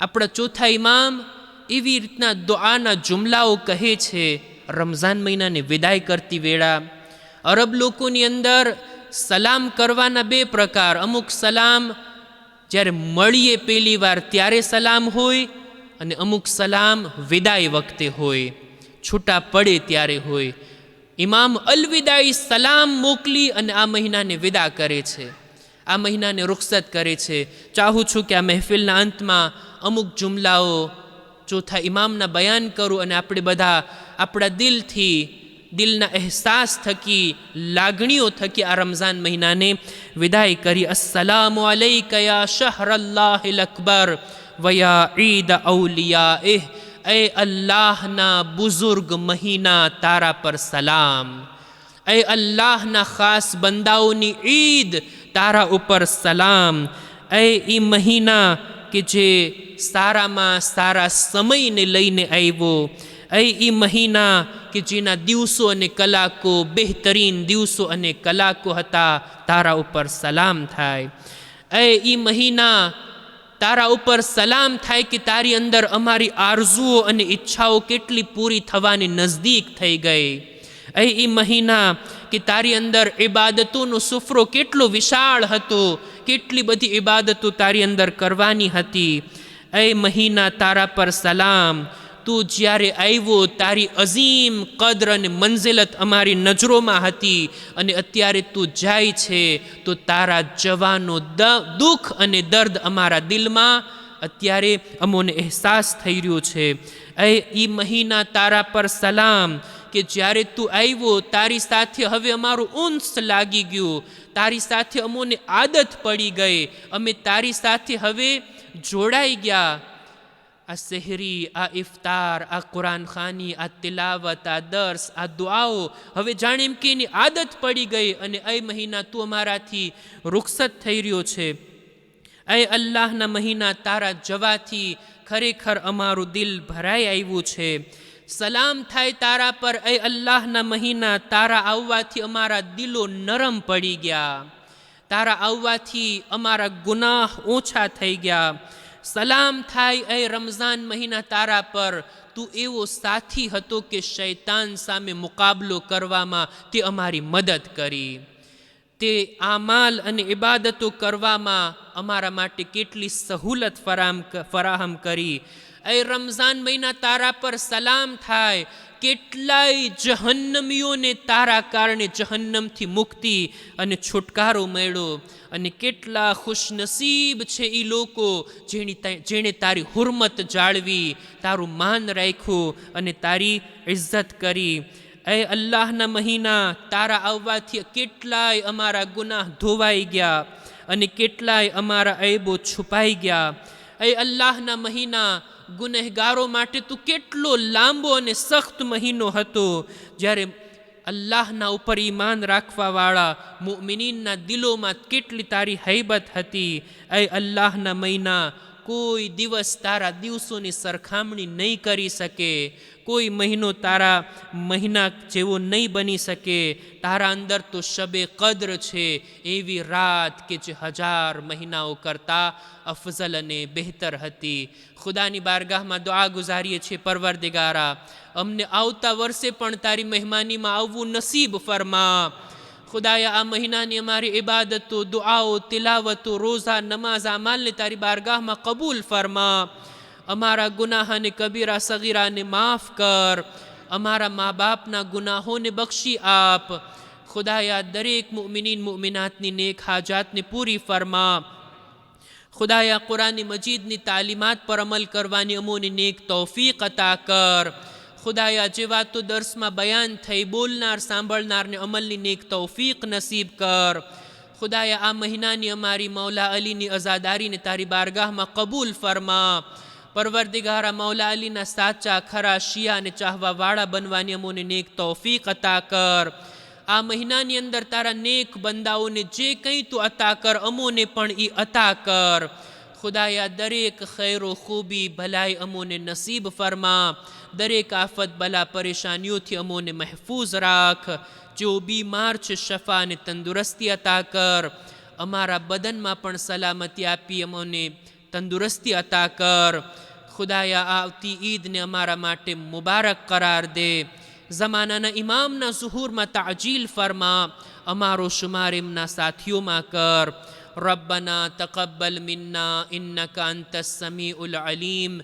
આપણા ચોથા ઇમામ એવી રીતના દુઆના જુમલાઓ કહે છે, રમઝાન મહિનાને વિદાય કરતી વેળા, અરબ લોકોની અંદર સલામ કરવાના બે પ્રકાર. અમુક સલામ જ્યારે મળીએ પહેલી વાર ત્યારે સલામ હોય અને અમુક સલામ વિદાય વખતે હોય. છૂટા પડે ત્યારે હોય. ઇમામ અલવિદાઈ સલામ મોકલી અને આ મહિનાને વિદા કરે છે. આ મહિનાને રુખસત કરે છે. ચાહું છું કે આ મહેફિલના અંતમાં અમુક જુમલાઓ ચોથા ઇમામના બયાન કરું અને આપણે બધા આપણા દિલથી દિલના અહેસાસ થકી લાગણીઓ થકી આ રમઝાન મહિનાને વિદાય કરી અસ્સલામુ અલૈકા યા શહરલ્લાહિલ અકબર વયા ઈદ ઔલિયા એહ એ અલ્લાહના બુઝુર્ગ મહિના તારા પર સલામ એ અલ્લાહના ખાસ બંદાઓની ઈદ તારા ઉપર સલામ એ ઈ મહિના કે જે સારામાં સારા સમયને લઈને આવ્યો. એ એ મહિના કે જેના દિવસો અને કલાકો બહેતરીન દિવસો અને કલાકો હતા, તારા ઉપર સલામ થાય. એ એ મહિના તારા ઉપર સલામ થાય કે તારી અંદર અમારી આરઝુઓ અને ઈચ્છાઓ કેટલી પૂરી થવાની નજદીક થઈ ગઈ. એ મહિના કે તારી અંદર ઇબાદતોનું સુફરો કેટલો વિશાળ હતો, કેટલી બધી ઇબાદતો તારી અંદર કરવાની હતી. એ મહિના તારા પર સલામ. તું જ્યારે આવ્યો, તારી અઝીમ કદર અને મંઝિલત અમારી નજરોમાં હતી અને અત્યારે તું જાય છે, તો તારા જવાનો દુઃખ અને દર્દ અમારા દિલમાં અત્યારે અમોને અહેસાસ થઈ રહ્યો છે. એ મહિના તારા પર સલામ. કે જ્યારે તું આવ્યો, તારી સાથે હવે અમારું ઉંસ લાગી ગયું. તારી સાથે અમોને આદત પડી ગઈ. અમે તારી સાથે હવે જોડાઈ ગયા. આ શહેરી, આ ઇફતાર, આ કુરાન ખાની, આ તિલાવત, આ દર્સ, આ દુઆઓ હવે જાણે એમ કે એની આદત પડી ગઈ અને એ મહિના તું અમારાથી રૂખસત થઈ રહ્યો છે. એ અલ્લાહના મહિના તારા જવાથી ખરેખર અમારું દિલ ભરાઈ આવ્યું છે. સલામ થાય તારા પર, એ અલ્લાહના મહિના, તારા આવવાથી અમારા દિલો નરમ પડી ગયા. તારા આવવાથી અમારા ગુનાહ ઓછા થઈ ગયા. સલામ થાય એ રમઝાન મહિના તારા પર, તું એવો સાથી હતો કે શૈતાન સામે મુકાબલો કરવામાં તે અમારી મદદ કરી. તે આમાલ અને ઇબાદતો કરવામાં અમારા માટે કેટલી સહુલત ફરામ ફરાહમ કરી. એ રમઝાન મહિના તારા પર સલામ થાય. કેટલાય જહન્નમીઓને તારા કારણે જહન્નમથી મુક્તિ અને છુટકારો મળ્યો. અને કેટલા ખુશનસીબ છે એ લોકો જેની જેણે તારી હુરમત જાળવી, તારું માન રાખ્યું અને તારી ઇજ્જત કરી. એ અલ્લાહના મહિના તારા આવવાથી કેટલાય અમારા ગુનાહ ધોવાઈ ગયા અને કેટલાય અમારા ઐબો છુપાઈ ગયા. એ અલ્લાહના મહિના ગુનેહગારો માટે તું કેટલો લાંબો અને સખ્ત મહિનો હતો. જ્યારે અલ્લાહના ઉપર ઈમાન રાખવાવાળા મુમિનીનના દિલોમાં કેટલી તારી હૈબત હતી. એ અલ્લાહના મહિના કોઈ દિવસ તારા દિવસોની સરખામણી નહીં કરી શકે, કોઈ મહિનો તારા મહિના જેવો નહીં બની શકે, તારા અંદર તો શબે કદ્ર છે, એવી રાત કે જે હજાર મહિનાઓ કરતાં અફઝલ અને બહેતર હતી. ખુદાની બારગાહમાં દુઆ ગુજારીએ છીએ, પરવરદિગારા. અમને આવતા વર્ષે પણ તારી મહેમાનીમાં આવવું નસીબ ફરમા. ખુદાયા આ મહિનાની અમારી ઇબાદતો, દુઆઓ, તિલાવતો, રોઝા, નમાઝ અમાલને તારી બારગાહમાં કબૂલ ફરમા. અમારા ગુનાહાને કબીરા, સગીરાને માફ કર. અમારા મા બાપના ગુનાહોને બક્ષી આપ. ખુદાયા દરેક મુમિનીન, મુમિનાતની નેક હાજાતને પૂરી ફરમા. ખુદાયા કુરાની મજીદની તાલીમાત પર અમલ કરવાની અમોની નેક તોફીક અતા કર. ખુદાયા, જે તો દર્શમાં બયાન થઈ, બોલનાર, સાંભળનારને અમલની નેક તૌફીક નસીબ કર. ખુદાયા, આ મહિનાની અમારી મૌલા અલીની અઝાદારીને તારી બારગાહમાં કબૂલ ફરમા. પરવરદિગારા, મૌલા અલીના સાચા, ખરા, શિયા અને ચાહવાવાળા બનવાની અમોને નેક તૌફીક અતા કર. આ મહિનાની અંદર તારા નેક બંદાઓને જે કંઈ તું અતા કર, અમોને પણ એ અતા કર. ખુદાયા દરેક ખૈરો ખૂબી ભલાઈ અમોને નસીબ ફરમા દરેક આફત બલા પરેશાનીઓથી અમોને મહેફૂઝ રાખ જો બીમાર છે શફાને તંદુરસ્તી અતા કર અમારા બદનમાં પણ સલામતી આપી અમોને તંદુરસ્તી અતા કર ખુદાયા આવતી ઈદને અમારા માટે મુબારક કરાર દે જમાનાના ઇમામના ઝુહુરમાં તાજીલ ફરમા અમારો શુમાર એમના સાથીઓમાં કર ربنا تقبل منا إنك أنت السميع العليم.